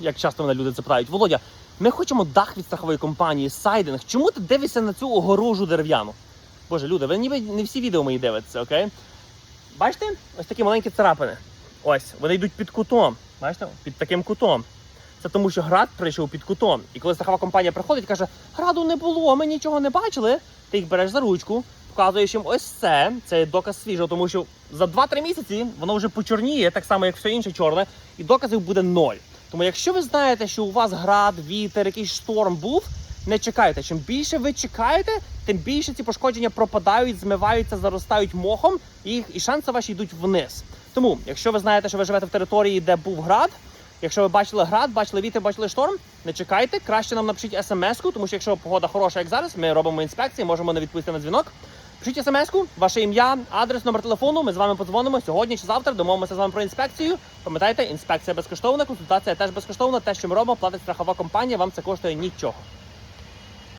як часто мене люди це Володя, ми хочемо дах від страхової компанії, сайдинг. Чому ти дивишся на цю огорожу дерев'яну? Боже, люди, ви ніби не всі відео мої дивитеся, окей? Бачите? Ось такі маленькі царапини. Ось, вони йдуть під кутом. Бачите? Під таким кутом. Це тому, що град прийшов під кутом. І коли страхова компанія приходить каже, граду не було, ми нічого не бачили, ти їх береш за ручку, показуєш їм ось це. Це доказ свіжого, тому що за 2-3 місяці воно вже почорніє, так само, як все інше чорне, і доказів буде ноль. Тому якщо ви знаєте, що у вас град, вітер, якийсь шторм був, не чекайте. Чим більше ви чекаєте, тим більше ці пошкодження пропадають, змиваються, заростають мохом, і, і шанси ваші йдуть вниз. Тому, якщо ви знаєте, що ви живете в території, де був град, якщо ви бачили град, бачили вітер, бачили шторм, не чекайте, краще нам напишіть смс-ку, тому що якщо погода хороша, як зараз, ми робимо інспекції, можемо не відповісти на дзвінок. Пишіть смс-ку, ваше ім'я, адрес, номер телефону. Ми з вами подзвонимо сьогодні чи завтра. Домовимося з вами про інспекцію. Пам'ятайте, інспекція безкоштовна, консультація теж безкоштовна. Те, що ми робимо, платить страхова компанія. Вам це коштує нічого.